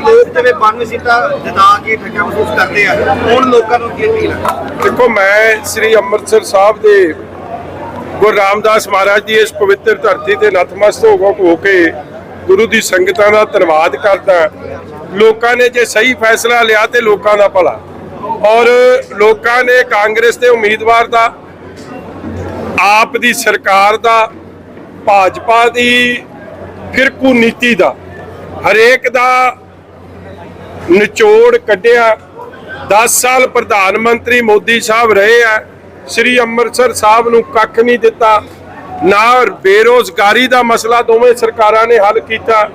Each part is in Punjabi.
ਕਈ ਲੋਕ ਜਿਵੇਂ 92 ਸੀਟਾਂ ਜਿਤਾ ਕੇ ਠੱਗਿਆ ਮਹਿਸੂਸ ਕਰਦੇ ਆ। ਹੁਣ ਲੋਕਾਂ ਨੂੰ ਕੀ ਅਪੀਲ ਹੈ ਦੇਖੋ, ਮੈਂ ਸ੍ਰੀ ਅੰਮ੍ਰਿਤਸਰ ਸਾਹਿਬ ਦੇ ਗੁਰੂ ਰਾਮਦਾਸ ਮਹਾਰਾਜ ਦੀ ਇਸ ਪਵਿੱਤਰ ਧਰਤੀ ਤੇ ਨਤਮਸਤਕ ਹੋ ਕੇ ਗੁਰੂ ਦੀ ਸੰਗਤਾਂ ਦਾ ਧੰਨਵਾਦ ਕਰਦਾ ਲੋਕਾਂ ਨੇ ਜੇ ਸਹੀ ਫੈਸਲਾ ਲਿਆ ਤੇ ਲੋਕਾਂ ਦਾ ਭਲਾ। ਔਰ ਲੋਕਾਂ ਨੇ ਕਾਂਗਰਸ ਦੇ ਉਮੀਦਵਾਰ ਦਾ, ਆਪ ਦੀ ਸਰਕਾਰ ਦਾ, ਭਾਜਪਾ ਦੀ ਫਿਰਕੂ ਨੀਤੀ ਦਾ, ਹਰੇਕ ਦਾ ਨਿਚੋੜ ਕੱਢਿਆ। 10 ਸਾਲ ਪ੍ਰਧਾਨ ਮੰਤਰੀ ਮੋਦੀ ਸਾਹਿਬ ਰਹੇ ਆ। ਸ੍ਰੀ ਅੰਮ੍ਰਿਤਸਰ ਸਾਹਿਬ ਨੂੰ ਕੱਖ ਨਹੀਂ ਦਿੱਤਾ। ਨਾ ਬੇਰੋਜ਼ਗਾਰੀ ਦਾ ਮਸਲਾ ਦੋਵੇਂ ਸਰਕਾਰਾਂ ਨੇ ਹੱਲ ਕੀਤਾ,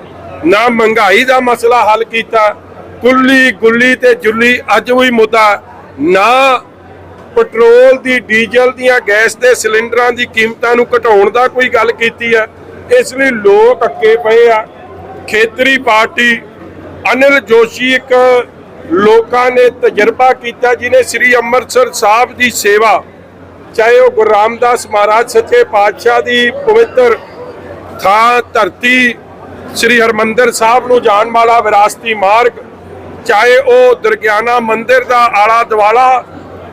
ਨਾ ਮਹਿੰਗਾਈ ਦਾ ਮਸਲਾ ਹੱਲ ਕੀਤਾ। ਕੁੱਲੀ ਗੁੱਲੀ ਤੇ ਜੁੱਲੀ ਅੱਜ ਵੀ ਮੁੱਦਾ। ਨਾ ਪੈਟਰੋਲ ਦੀ, ਡੀਜ਼ਲ ਦੀਆਂ, ਗੈਸ ਦੇ ਸਿਲੰਡਰਾਂ ਦੀ ਕੀਮਤਾਂ ਨੂੰ ਘਟਾਉਣ ਦਾ ਕੋਈ ਗੱਲ ਕੀਤੀ ਹੈ ਇਸ ਲਈ ਲੋਕ ਅੱਕੇ ਪਏ ਆ। ਖੇਤਰੀ ਪਾਰਟੀ ਅਨਿਲ ਜੋਸ਼ੀ ਇੱਕ ਲੋਕਾਂ ਨੇ ਤਜਰਬਾ ਕੀਤਾ ਜਿਨੇ ਸ੍ਰੀ ਅੰਮ੍ਰਿਤਸਰ ਸਾਹਿਬ ਦੀ ਸੇਵਾ, ਚਾਹੇ ਉਹ ਗੁਰੂ ਰਾਮਦਾਸ ਮਹਾਰਾਜ ਸੱਚੇ ਪਾਤਸ਼ਾਹ ਦੀ ਪਵਿੱਤਰ ਥਾਂ, ਧਰਤੀ, ਸ੍ਰੀ ਹਰਮੰਦਰ ਸਾਹਿਬ ਨੂੰ ਜਾਣ ਵਾਲਾ ਵਿਰਾਸਤੀ ਮਾਰਗ, ਚਾਹੇ ਉਹ ਦਰਗਿਆਨਾ ਮੰਦਿਰ ਦਾ ਆਲਾ ਦਵਾਲਾ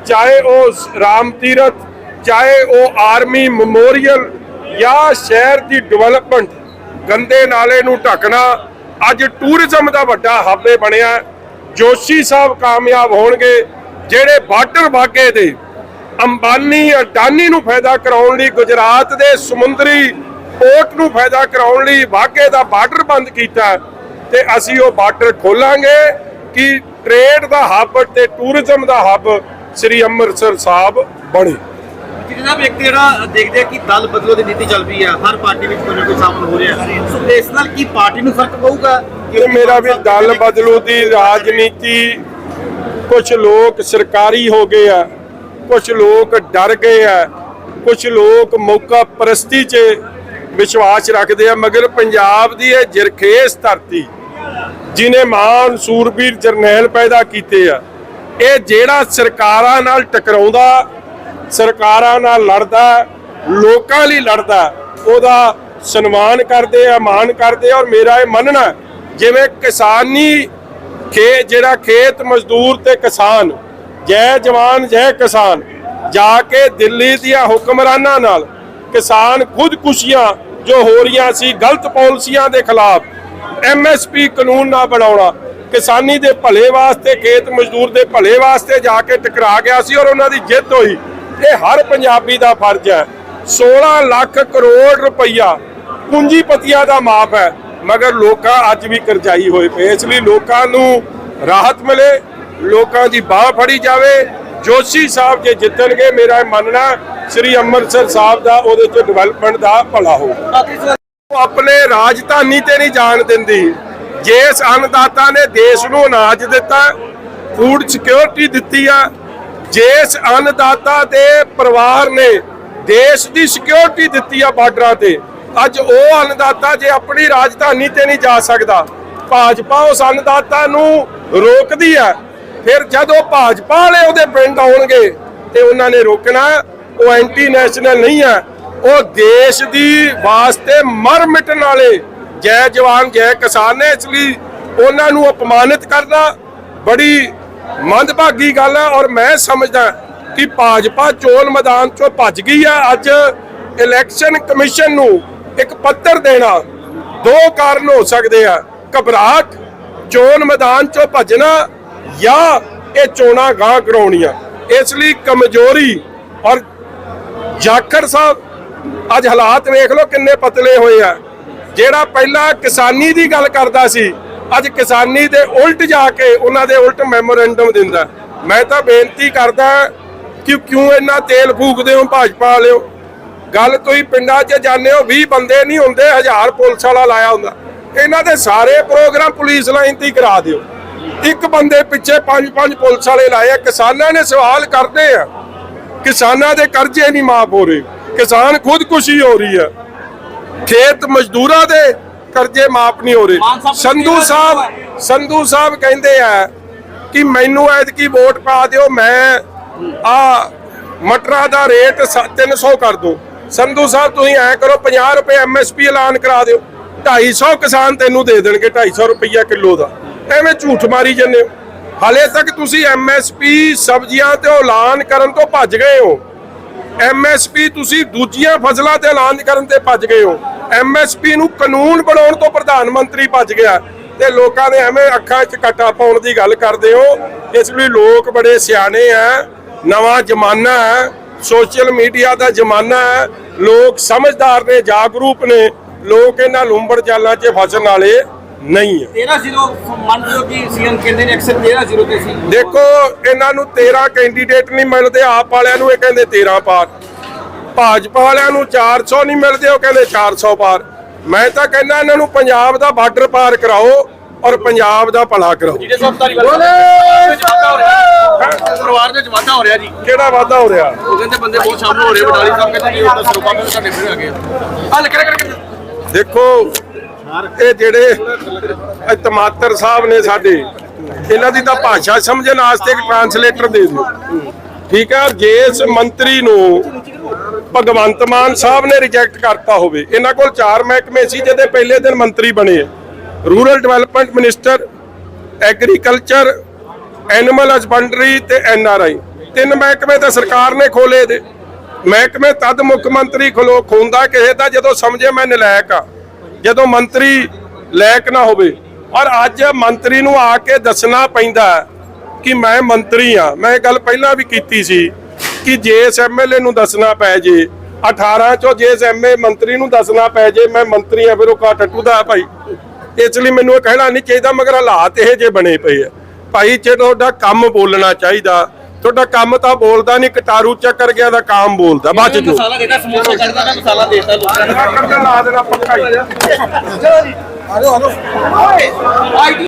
ਚਾਹੇ ਉਹ ਰਾਮ ਤੀਰਥ, ਚਾਹੇ ਉਹ ਆਰਮੀ ਮੈਮੋਰੀਅਲ ਜਾਂ ਸ਼ਹਿਰ ਦੀ ਡਿਵੈਲਪਮੈਂਟ, ਗੰਦੇ ਨਾਲੇ ਨੂੰ ਢੱਕਣਾ ਅੱਜ ਟੂਰਿਜ਼ਮ ਦਾ ਵੱਡਾ ਹੱਬੇ ਬਣਿਆ ਜੋਸ਼ੀ ਸਾਹਿਬ ਕਾਮਯਾਬ ਹੋਣਗੇ, ਜਿਹੜੇ ਬਾਰਡਰ ਵਾਗੇ ਦੇ ਅੰਬਾਨੀ ਅਡਾਨੀ ਨੂੰ ਫਾਇਦਾ ਕਰਾਉਣ ਲਈ, ਗੁਜਰਾਤ ਦੇ ਸਮੁੰਦਰੀ ਪੋਰਟ ਨੂੰ ਫਾਇਦਾ ਕਰਾਉਣ ਲਈ ਵਾਗੇ ਦਾ ਬਾਰਡਰ ਬੰਦ ਕੀਤਾ ਤੇ ਅਸੀਂ ਉਹ ਬਾਰਡਰ ਖੋਲਾਂਗੇ ਕਿ ਟ੍ਰੇਡ ਦਾ ਹੱਬ ਤੇ ਟੂਰਿਜ਼ਮ ਦਾ ਹੱਬ ਸ੍ਰੀ ਅੰਮ੍ਰਿਤਸਰ ਸਾਹਿਬ ਬਣੇ। ਜਨਾਬ ਇੱਕ ਜਿਹੜਾ ਦੇਖਦੇ ਆ ਕਿ ਦਲ ਬਦਲੋ ਦੀ ਨੀਤੀ ਚੱਲ ਪਈ ਆ, ਹਰ ਪਾਰਟੀ ਵਿੱਚ ਕੋਈ ਨਾ ਕੋਈ ਸ਼ਾਮਲ ਹੋ ਰਿਹਾ। ਸੋ ਇਸ ਨਾਲ ਕੀ ਪਾਰਟੀ ਨੂੰ ਫ਼ਰਕ ਪਊਗਾ? ਇਹ ਮੇਰਾ ਵੀ ਦਲ ਬਦਲੂ ਦੀ ਰਾਜਨੀਤੀ ਕੁਝ ਲੋਕ ਸਰਕਾਰੀ ਹੋ ਗਏ ਆ ਕੁਝ ਲੋਕ ਡਰ ਗਏ ਆ ਕੁਝ ਲੋਕ ਮੌਕਾ ਪ੍ਰਸਤੀ 'ਚ ਵਿਸ਼ਵਾਸ ਰੱਖਦੇ ਆ, ਮਗਰ ਪੰਜਾਬ ਦੀ ਇਹ ਜਰਖੇਸ ਧਰਤੀ ਜਿਨੇ ਮਾਨ ਸੂਰਬੀਰ ਜਰਨੈਲ ਪੈਦਾ ਕੀਤੇ ਆ, ਇਹ ਜਿਹੜਾ ਸਰਕਾਰਾਂ ਨਾਲ ਟਕਰਾਉਂਦਾ ਸਰਕਾਰਾਂ ਨਾਲ ਲੜਦਾ ਲੋਕਾਂ ਲਈ ਲੜਦਾ ਉਹਦਾ ਸਨਮਾਨ ਕਰਦੇ ਆ, ਮਾਣ ਕਰਦੇ ਔਰ ਮੇਰਾ ਇਹ ਮੰਨਣਾ ਜਿਵੇਂ ਕਿਸਾਨੀ ਖੇ, ਜਿਹੜਾ ਖੇਤ ਮਜ਼ਦੂਰ ਤੇ ਕਿਸਾਨ, ਜੈ ਜਵਾਨ, ਜੈ ਕਿਸਾਨ, ਜਾ ਕੇ ਦਿੱਲੀ ਦੀਆਂ ਹੁਕਮਰਾਨਾਂ ਨਾਲ ਕਿਸਾਨ ਖੁਦਕੁਸ਼ੀਆਂ ਜੋ ਹੋ ਰਹੀਆਂ ਸੀ, ਗਲਤ ਪਾਲਿਸੀਆਂ ਦੇ ਖਿਲਾਫ ਐਮਐਸਪੀ ਕਾਨੂੰਨ ਨਾ ਬਣਾਉਣਾ, ਕਿਸਾਨੀ ਦੇ ਭਲੇ ਵਾਸਤੇ, ਖੇਤ ਮਜ਼ਦੂਰ ਦੇ ਭਲੇ ਵਾਸਤੇ ਜਾ ਕੇ ਟਕਰਾ ਗਿਆ ਸੀ ਔਰ ਉਹਨਾਂ ਦੀ ਜਿੱਤ ਹੋਈ। ਇਹ ਹਰ ਪੰਜਾਬੀ ਦਾ ਫਰਜ਼ ਹੈ। 16 ਲੱਖ ਕਰੋੜ ਰੁਪਈਆ ਪੂੰਜੀਪਤੀਆਂ ਦਾ ਮਾਫ ਹੈ। ਮਗਰ ਲੋਕਾਂ ਅੱਜ ਵੀ ਕਰਜ਼ਾਈ ਹੋਏ ਪਏ। ਇਸ ਲਈ ਲੋਕਾਂ ਨੂੰ ਰਾਹਤ ਮਿਲੇ, ਲੋਕਾਂ ਦੀ ਬਾਹ ਫੜੀ ਜਾਵੇ। ਜੋਸ਼ੀ ਸਾਹਿਬ ਜੇ ਜਿੱਤਣਗੇ, ਮੇਰਾ ਇਹ ਮੰਨਣਾ ਸ੍ਰੀ ਅੰਮ੍ਰਿਤਸਰ ਸਾਹਿਬ ਦਾ ਉਹਦੇ ਚ ਡਿਵੈਲਪਮੈਂਟ ਦਾ ਭਲਾ ਹੋਊਗਾ ਆਪਣੇ ਰਾਜਧਾਨੀ ਤੇ ਨਹੀਂ ਜਾਣ ਦਿੰਦੀ। ਜਿਸ ਅੰਨਦਾਤਾ ਨੇ ਦੇਸ਼ ਨੂੰ ਅਨਾਜ ਦਿੱਤਾ ਫੂਡ ਸਿਕਿਉਰਿਟੀ ਦਿੱਤੀ ਆ ਜਿਸ ਅੰਨਦਾਤਾ ਦੇ ਪਰਿਵਾਰ ਨੇ ਦੇਸ਼ ਦੀ ਸਿਕਿਉਰਿਟੀ ਦਿੱਤੀ ਆ ਬਾਰਡਰਾਂ ਤੇ, ਅੱਜ ਉਹ ਅੰਨਦਾਤਾ ਜੇ ਆਪਣੀ ਰਾਜਧਾਨੀ ਤੇ ਨਹੀਂ ਜਾ ਸਕਦਾ, ਭਾਜਪਾ ਉਸ ਅੰਨਦਾਤਾ ਨੂੰ ਰੋਕਦੀ ਆ। ਫਿਰ ਜਦੋਂ ਭਾਜਪਾ ਵਾਲੇ ਉਹਦੇ ਪਿੰਡ ਆਉਣਗੇ ਤੇ ਉਹਨਾਂ ਨੇ ਰੋਕਣਾ, ਉਹ ਐਂਟੀ ਨੈਸ਼ਨਲ ਨਹੀਂ ਹੈ ਉਹ ਦੇਸ਼ ਦੀ ਵਾਸਤੇ ਮਰ ਮਿਟਣ ਵਾਲੇ ਜੈ ਜਵਾਨ, ਜੈ ਕਿਸਾਨ ਨੇ ਇਸ ਲਈ ਉਹਨਾਂ ਨੂੰ ਅਪਮਾਨਿਤ ਕਰਨਾ, ਬੜੀ ਮੰਦਭਾਗੀ ਗੱਲ ਹੈ ਔਰ ਮੈਂ ਸਮਝਦਾ ਕਿ ਭਾਜਪਾ ਚੋਣ ਮੈਦਾਨ ਚੋਂ ਭੱਜ ਗਈ ਆ ਅੱਜ ਇਲੈਕਸ਼ਨ ਕਮਿਸ਼ਨ ਨੂੰ ਇੱਕ ਪੱਤਰ ਦੇਣਾ ਦੋ ਕਾਰਨ ਹੋ ਸਕਦੇ ਆ। ਘਬਰਾਹਟ, ਚੋਣ ਮੈਦਾਨ ਚੋਂ ਭੱਜਣਾ ਜਾਂ ਇਹ ਚੋਣਾਂ ਗਾਂ ਕਰਾਉਣੀਆਂ। ਇਸ ਲਈ ਕਮਜ਼ੋਰੀ ਔਰ ਜਾਖੜ ਸਾਹਿਬ, ਅੱਜ ਹਾਲਾਤ ਵੇਖ ਲਓ ਕਿੰਨੇ ਪਤਲੇ ਹੋਏ ਆ। ਜਿਹੜਾ ਪਹਿਲਾਂ ਕਿਸਾਨੀ ਦੀ ਗੱਲ ਕਰਦਾ ਸੀ ਅੱਜ ਕਿਸਾਨੀ ਦੇ ਉਲਟ ਜਾ ਕੇ ਉਹਨਾਂ ਦੇ ਉਲਟ ਮੈਮੋਰੈਂਡਮ ਦਿੰਦਾ। ਮੈਂ ਤਾਂ ਬੇਨਤੀ ਕਰਦਾ ਕਿ ਕਿਉਂ ਇੰਨਾ ਤੇਲ ਫੂਕਦੇ ਹੋ ਭਾਜਪਾ ਵਾਲਿਓ? ਗੱਲ ਤੁਸੀਂ ਪਿੰਡਾਂ 'ਚ ਜਾਂਦੇ ਹੋ 20 ਬੰਦੇ ਨਹੀਂ ਹੁੰਦੇ, ਹਜ਼ਾਰ ਪੁਲਿਸ ਵਾਲਾ ਲਾਇਆ ਹੁੰਦਾ। ਇਹਨਾਂ ਦੇ ਸਾਰੇ ਪ੍ਰੋਗਰਾਮ ਪੁਲਿਸ ਲਾਈਨ ਤੇ ਕਰਾ ਦਿਓ। ਇੱਕ ਬੰਦੇ ਪਿੱਛੇ ਪੰਜ ਪੰਜ ਪੁਲਿਸ ਵਾਲੇ ਲਾਏ ਆ, ਕਿਸਾਨਾਂ ਨੇ ਸਵਾਲ ਕਰਦੇ ਆ। ਕਿਸਾਨਾਂ ਦੇ ਕਰਜ਼ੇ ਨਹੀਂ ਮਾਫ ਹੋ ਰਹੇ। ਕਿਸਾਨ ਖੁਦਕੁਸ਼ੀ ਹੋ ਰਹੀ ਹੈ ਖੇਤ ਮਜ਼ਦੂਰਾਂ ਦੇ ਕਰਜ਼ੇ ਮਾਫ ਨਹੀਂ ਹੋ ਰਹੇ। ਸੰਧੂ ਸਾਹਿਬ ਸੰਧੂ ਸਾਹਿਬ ਕਹਿੰਦੇ ਆ ਕਿ ਮੈਨੂੰ ਐਤਕੀ ਵੋਟ ਪਾ ਦਿਓ ਮੈਂ ਆ ਮਟਰਾਂ ਦਾ ਰੇਟ ਸ- 300 ਕਰ ਦੋ। ਸੰਧੂ ਸਾਹਿਬ ਤੁਸੀਂ ਐ ਕਰੋ 50 ਰੁਪਏ ਐਮਐਸਪੀ ਐਲਾਨ ਕਰਾ ਦਿਓ। 250 ਕਿਸਾਨ ਤੈਨੂੰ ਦੇ ਦੇਣਗੇ 250 ਰੁਪਈਆ ਕਿਲੋ ਦਾ। ਐਵੇਂ ਝੂਠ ਮਾਰੀ ਹੋ। ਹਾਲੇ ਤੱਕ ਤੁਸੀਂ ਐਮਐਸਪੀ ਸਬਜ਼ੀਆਂ ਤੇ ਐਲਾਨ ਕਰਨ ਤੋਂ ਭੱਜ ਗਏ ਹੋ। ਐਮਐਸਪੀ ਤੁਸੀਂ ਦੂਜੀਆਂ ਫਸਲਾਂ ਤੇ ਐਲਾਨ ਕਰਨ ਤੇ ਭੱਜ ਗਏ ਹੋ। ਐਮਐਸਪੀ ਨੂੰ ਕਾਨੂੰਨ ਬਣਾਉਣ ਤੋਂ ਪ੍ਰਧਾਨ ਮੰਤਰੀ ਭੱਜ ਗਿਆ ਤੇ ਲੋਕਾਂ ਦੇ ਐਵੇਂ ਅੱਖਾਂ 'ਚ ਕੱਟਾ ਪਾਉਣ ਦੀ ਗੱਲ ਕਰਦੇ ਹੋ ਇਸ ਲਈ ਲੋਕ ਬੜੇ ਸਿਆਣੇ ਆ ਨਵਾਂ ਜ਼ਮਾਨਾ ਹੈ ਸੋਸ਼ਲ ਮੀਡੀਆ ਦਾ ਜ਼ਮਾਨਾ ਹੈ ਲੋਕ ਸਮਝਦਾਰ ਨੇ ਜਾਗਰੂਕ ਨੇ ਲੋਕ ਇਹਨਾਂ ਲੁੰਬੜ ਜਾਲਾਂ 'ਚ ਫਸਣ ਵਾਲੇ ਨਹੀਂ ਹੈ 13-0 ਮੰਨ ਲਓ ਕਿ ਸੀਐਮ ਕਹਿੰਦੇ ਨੇ ਅਕਸਰ 13-0 ਤੇ ਸੀ। ਦੇਖੋ ਇਹਨਾਂ ਨੂੰ 13 ਕੈਂਡੀਡੇਟ ਨਹੀਂ ਮਿਲਦੇ ਆਪ ਵਾਲਿਆਂ ਨੂੰ ਇਹ ਕਹਿੰਦੇ 13 ਪਾਰ। ਭਾਜਪਾ ਵਾਲਿਆਂ ਨੂੰ 400 ਨਹੀਂ ਮਿਲਦੇ ਉਹ ਕਹਿੰਦੇ 400 ਪਾਰ। ਮੈਂ ਤਾਂ ਕਹਿੰਦਾ ਇਹਨਾਂ ਨੂੰ ਪੰਜਾਬ ਦਾ ਬਾਰਡਰ ਪਾਰ ਕਰਾਓ ਔਰ ਪੰਜਾਬ ਦਾ ਭਲਾ ਕਰਾਓ। ਜਿਹੜੇ ਸਭ ਤਾਰੀ ਪਰਿਵਾਰ ਦੇ ਵਿੱਚ ਵਾਧਾ ਹੋ ਰਿਹਾ ਜੀ। ਕਿਹੜਾ ਵਾਅਦਾ ਹੋ ਰਿਹਾ? ਉਹ ਕਹਿੰਦੇ ਬੰਦੇ ਬਹੁਤ ਸ਼ਾਮਲ ਹੋ ਰਹੇ ਬਟਾਲੀ ਸਾਹਿਬ ਕਹਿੰਦੇ ਜੀ ਉਹਦਾ ਸਰੂਪਾ ਮੈਂ ਸਾਡੇ ਫਿਰ ਆ ਗਏ ਹੱਲ ਕਰੇ ਕਰੇ ਦੇਖੋ ਇਹ ਜਿਹੜੇ ਟਮਾਟਰ ਸਾਹਿਬ ਨੇ ਸਾਡੇ ਇਹਨਾਂ ਦੀ ਤਾਂ ਭਾਸ਼ਾ ਸਮਝਣ ਵਾਸਤੇ ਇੱਕ ਟਰਾਂਸਲੇਟਰ ਦੇ ਦਿਓ। ਠੀਕ ਹੈ ਜੇ ਇਸ ਮੰਤਰੀ ਨੂੰ ਭਗਵੰਤ ਮਾਨ ਸਾਹਿਬ ਨੇ ਰਿਜੈਕਟ ਕਰਤਾ ਹੋਵੇ। ਇਹਨਾਂ ਕੋਲ ਚਾਰ ਮਹਿਕਮੇ ਸੀ ਜਿਹਦੇ ਪਹਿਲੇ ਦਿਨ ਮੰਤਰੀ ਬਣੇ rural development minister agriculture animal husbandry ਤੇ ਆਈ ਤਿੰਨ ਮਹਿਕਮੇ ਤਾਂ ਸਰਕਾਰ ਨੇ ਖੋਲੇ ਦੇ ਮਹਿਕਮੇ ਤਦ ਮੁੱਖ ਮੰਤਰੀ ਖਲੋ ਖੋਂਦਾ ਕਿਸੇ ਦਾ, ਜਦੋਂ ਸਮਝੇ ਮੈਂ ਨਲਾਇਕ ਆ। ਜਦੋਂ ਮੰਤਰੀ ਲਾਇਕ ਨਾ ਹੋਵੇ। ਔਰ ਅੱਜ ਮੰਤਰੀ ਨੂੰ ਆ ਕੇ ਦੱਸਣਾ ਪੈਂਦਾ ਕਿ ਮੈਂ ਮੰਤਰੀ ਆ। ਮੈਂ ਇਹ ਗੱਲ ਪਹਿਲਾਂ ਵੀ ਕੀਤੀ ਸੀ ਕਿ ਜੇ ਇਸ ਐਮਐਲਏ ਨੂੰ ਦੱਸਣਾ ਪੈ ਜੇ 18 ਚੋਂ ਜੇ ਇਸ ਐਮਏ ਮੰਤਰੀ ਨੂੰ ਦੱਸਣਾ ਪੈ ਜੇ ਮੈਂ ਮੰਤਰੀ ਆ ਫਿਰ ਉਹ ਕਾ ਟੱਟੂ ਦਾ ਭਾਈ। ਇਸ ਲਈ ਮੈਨੂੰ ਇਹ ਕਹਿਣਾ ਨਹੀਂ ਚਾਹੀਦਾ ਮਗਰ ਹਾਲਾਤ ਇਹ ਜੇ ਬਣੇ ਪਏ ਆ। ਭਾਈ ਜੇ ਤੁਹਾਡਾ ਕੰਮ ਬੋਲਣਾ ਚਾਹੀਦਾ ਤੁਹਾਡਾ ਕੰਮ ਤਾਂ ਬੋਲਦਾ ਨਹੀਂ ਕਟਾਰੂ ਚੱਕਰ ਗਿਆ ਦਾ ਕੰਮ ਬੋਲਦਾ ਬਚ ਜੋ। ਮਸਾਲਾ ਦੇਤਾ ਸਮੋਸਾ ਕੱਢਦਾ ਨਾ ਮਸਾਲਾ ਦੇਤਾ ਲੋਕਾਂ ਨੇ। ਲਾ ਦੇਣਾ ਪੱਕਾ ਹੀ ਚਲੋ ਜੀ। ਆ ਜਾਓ ਆ ਜਾਓ